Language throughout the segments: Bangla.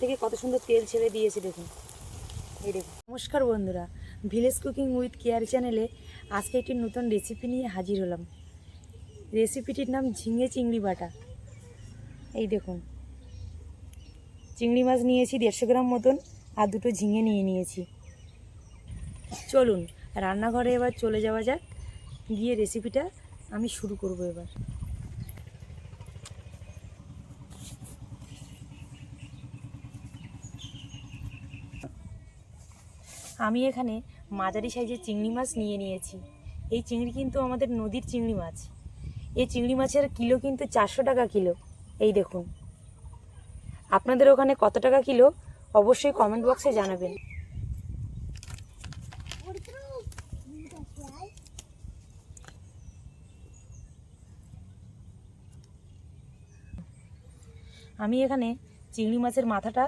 থেকে কত সুন্দর তেল ছেড়ে দিয়েছে দেখুন। এই দেখুন। নমস্কার বন্ধুরা, ভিলেজ কুকিং উইথ কেয়ার চ্যানেলে আজকে একটি নতুন রেসিপি নিয়ে হাজির হলাম। রেসিপিটির নাম ঝিঙে চিংড়ি বাটা। এই দেখুন, চিংড়ি মাছ নিয়েছি দেড়শো গ্রাম মতন আর দুটো ঝিঙে নিয়ে নিয়েছি। চলুন, রান্নাঘরে এবার চলে যাওয়া যাক। গিয়ে রেসিপিটা আমি শুরু করব এবার। আমি এখানে মাঝারি সাইজের চিংড়ি মাছ নিয়ে নিয়েছি। এই চিংড়ি কিন্তু আমাদের নদীর চিংড়ি মাছ। এই চিংড়ি মাছের কিলো কিন্তু চারশো টাকা কিলো। এই দেখুন। আপনাদের ওখানে কত টাকা কিলো? অবশ্যই কমেন্ট বক্সে জানাবেন। আমি এখানে চিংড়ি মাছের মাথাটা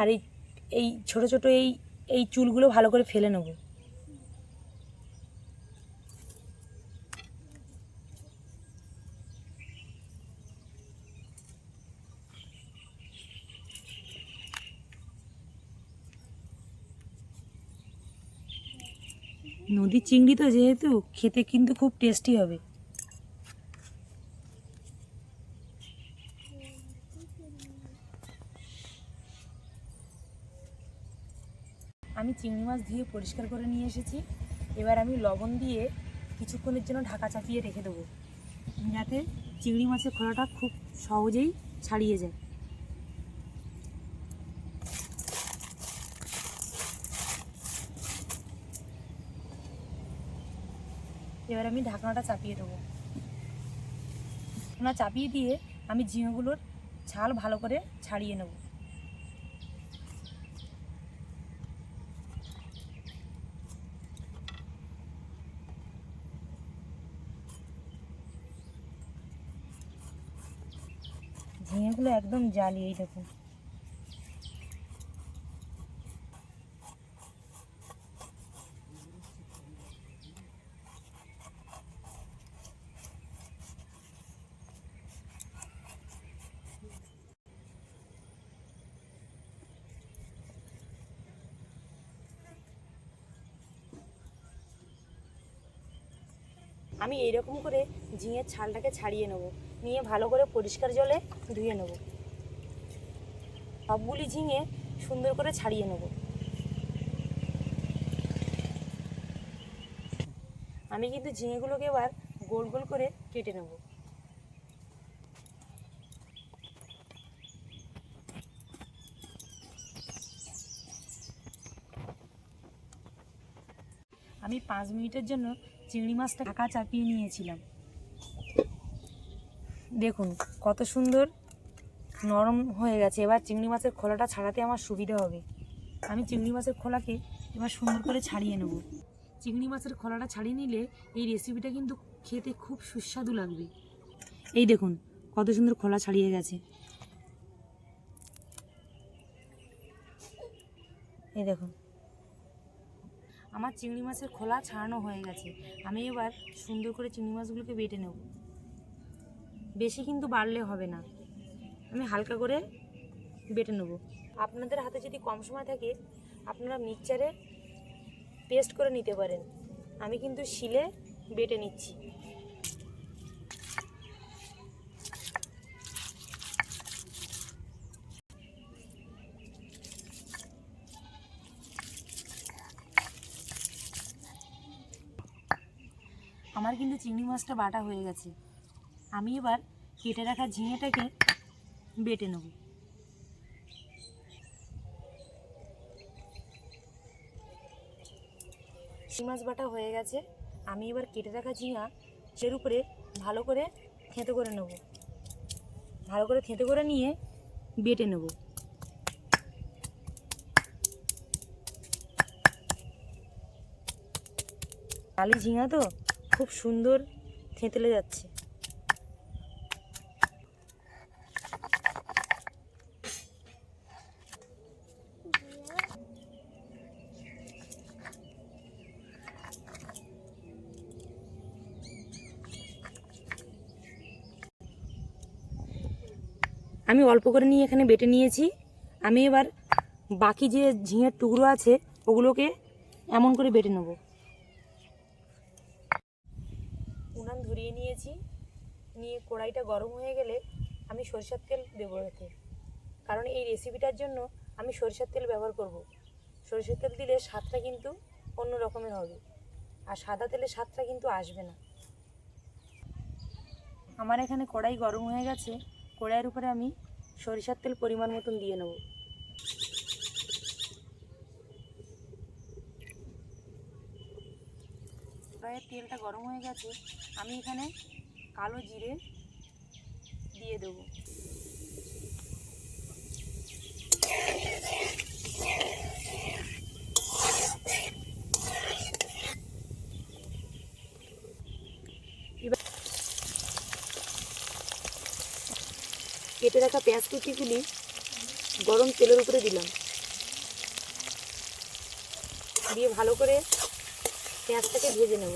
আর এই এই ছোট ছোট এই এই চুলগুলো ভালো করে ফেলে নেব। নদীর চিংড়ি তো যেহেতু, খেতে কিন্তু খুব টেস্টি হবে। চিংড়ি মাছ ধুয়ে পরিষ্কার করে নিয়ে এসেছি। এবার আমি লবণ দিয়ে কিছুক্ষণের জন্য ঢাকা চাপিয়ে রেখে দেবো, যাতে চিংড়ি মাছের খোলাটা খুব সহজেই ছাড়িয়ে যায়। এবার আমি ঢাকনাটা চাপিয়ে দেবো। ঢাকনা চাপিয়ে দিয়ে আমি ঝিঙেগুলোর ছাল ভালো করে ছাড়িয়ে নেব। ঝিঙেগুলো একদম জালি, এই দেখুন আমি এইরকম করে ঝিঙের ছালটাকে ছাড়িয়ে নেব। নিয়ে ভালো করে পরিষ্কার জলে ধুয়ে নেব। সবগুলি ঝিঙে সুন্দর করে ছাড়িয়ে নেব। আমি কিন্তু ঝিঙেগুলোকে এবার গোল গোল করে কেটে নেব। আমি পাঁচ মিনিটের জন্য চিংড়ি মাছটা ঢাকা চাপিয়ে নিয়েছিলাম। দেখুন কত সুন্দর নরম হয়ে গেছে, এবার চিংড়ি মাছের খোলাটা ছাড়াতে আমার সুবিধা হবে। আমি চিংড়ি মাছের খোলাকে এবার সুন্দর করে ছাড়িয়ে নেব। চিংড়ি মাছের খোলাটা ছাড়িয়ে নিলে এই রেসিপিটা কিন্তু খেতে খুব সুস্বাদু লাগবে। এই দেখুন, কত সুন্দর খোলা ছাড়িয়ে গেছে। এই দেখুন, আমার চিংড়ি মাছের খোলা ছাড়ানো হয়ে গেছে। আমি এবার সুন্দর করে চিংড়ি মাছগুলোকে বেটে নেব। বেশি কিন্তু বাড়লে হবে না। আমি হালকা করে বেটে নেব। আপনাদের হাতে যদি কম সময় থাকে, আপনারা মিক্সচারে পেস্ট করে নিতে পারেন। আমি কিন্তু শিলে বেটে নিচ্ছি। আমার কিন্তু চিংড়ি মাছটা বাটা হয়ে গেছে। আমি এবার কেটে রাখা ঝিঙেটাকে বেটে নেব। চিংড়ি মাছ বাটা হয়ে গেছে। আমি এবার কেটে রাখা ঝিঙা, সের উপরে ভালো করে থেঁতো করে নেব। ভালো করে থেঁতো করে নিয়ে বেটে নেব। কালি ঝিঙা তো খুব সুন্দর থেঁতলে যাচ্ছে। আমি অল্প করে নিয়ে এখানে বেটে নিয়েছি। আমি এবার বাকি যে ঝিঙের টুকরো আছে, ওগুলোকে এমন করে বেটে নেব। উনান ধরিয়ে নিয়েছি। নিয়ে কড়াইটা গরম হয়ে গেলে আমি সরিষার তেল দেবো এতে। কারণ এই রেসিপিটার জন্য আমি সরিষার তেল ব্যবহার করব। সরিষার তেল দিলে স্বাদটা কিন্তু অন্য রকমের হবে। আর সাদা তেলের স্বাদটা কিন্তু আসবে না। আমার এখানে কড়াই গরম হয়ে গেছে। কড়াইয়ের উপরে আমি সরিষার তেল পরিমাণ মতন দিয়ে নেব। কড়াইয়ের তেলটা গরম হয়ে গেছে, আমি এখানে কালো জিরে দিয়ে দেবো। কেটে রাখা পেঁয়াজ কুচিগুলি গরম তেলের উপরে দিলাম। দিয়ে ভালো করে পেঁয়াজটাকে ভেজে নেব।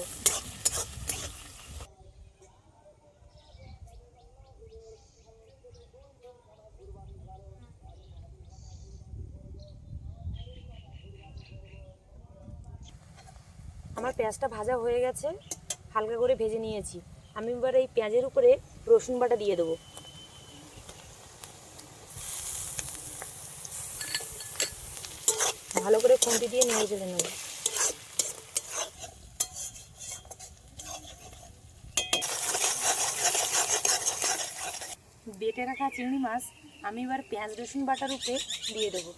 আমার পেঁয়াজটা ভাজা হয়ে গেছে, হালকা করে ভেজে নিয়েছি। আমি এবার এই পেঁয়াজের উপরে রসুন বাটা দিয়ে দেবো। ভালো করে খুঁটি দিয়ে নিয়ে চলে নেব। বেটে রাখা চিংড়ি মাছ আমি এবার পেঁয়াজ রসুন বাটার উপরে দিয়ে দেবো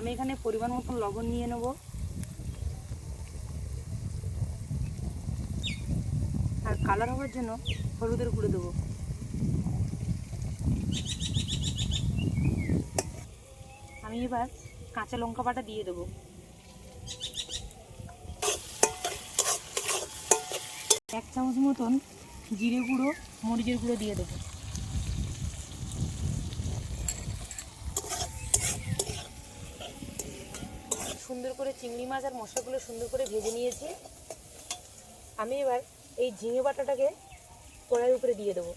আমি এখানে পরিমাণ মতন লবণ নিয়ে নেব। আর কালার হওয়ার জন্য হলুদের গুঁড়ো দেবো। আমি এবার কাঁচা লঙ্কা বাটা দিয়ে দেবো। এক চামচ মতন জিরে গুঁড়ো, মরিচের গুঁড়ো দিয়ে দেবো সুন্দর করে চিংড়ি মাছ আর মশলাগুলো সুন্দর করে ভেজে নিয়েছি। আমি এবার এই ঝিঙে বাটাটাকে কড়াইয়ের উপরে দিয়ে দেবো।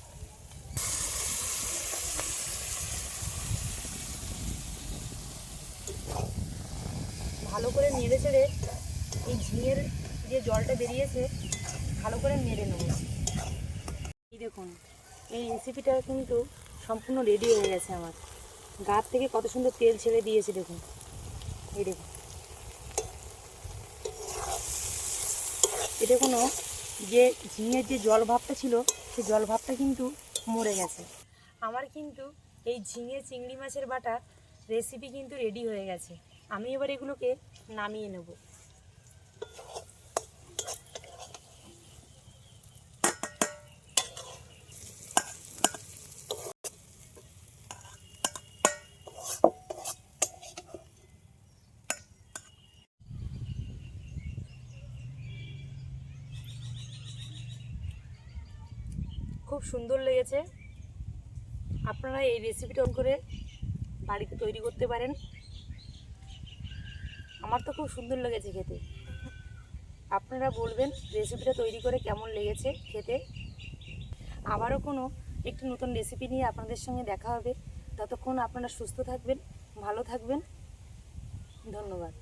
ভালো করে নেড়ে চেড়ে এই ঝিঙের যে জলটা বেরিয়েছে, ভালো করে নেড়ে নেব। এই দেখুন, এই রেসিপিটা কিন্তু সম্পূর্ণ রেডি হয়ে গেছে আমার। গাছ থেকে কত সুন্দর তেল ছেড়ে দিয়েছে দেখুন। এই দেখুন। এটা কোনো যে ঝিঙের যে জল ভাবটা ছিল সেই জল ভাবটা কিন্তু মরে গেছে। আমার কিন্তু এই ঝিঙে চিংড়ি মাছের বাটা রেসিপি কিন্তু রেডি হয়ে গেছে। আমি এবার এগুলোকে নামিয়ে নেব। খুব সুন্দর লেগেছে। আপনারা এই রেসিপিটা করে বাড়িতে তৈরি করতে পারেন। আমার তো খুব সুন্দর লেগেছে খেতে। আপনারা বলবেন রেসিপিটা তৈরি করে কেমন লেগেছে খেতে। আবারও কোনো একটি নতুন রেসিপি নিয়ে আপনাদের সঙ্গে দেখা হবে। ততক্ষণ আপনারা সুস্থ থাকবেন, ভালো থাকবেন। ধন্যবাদ।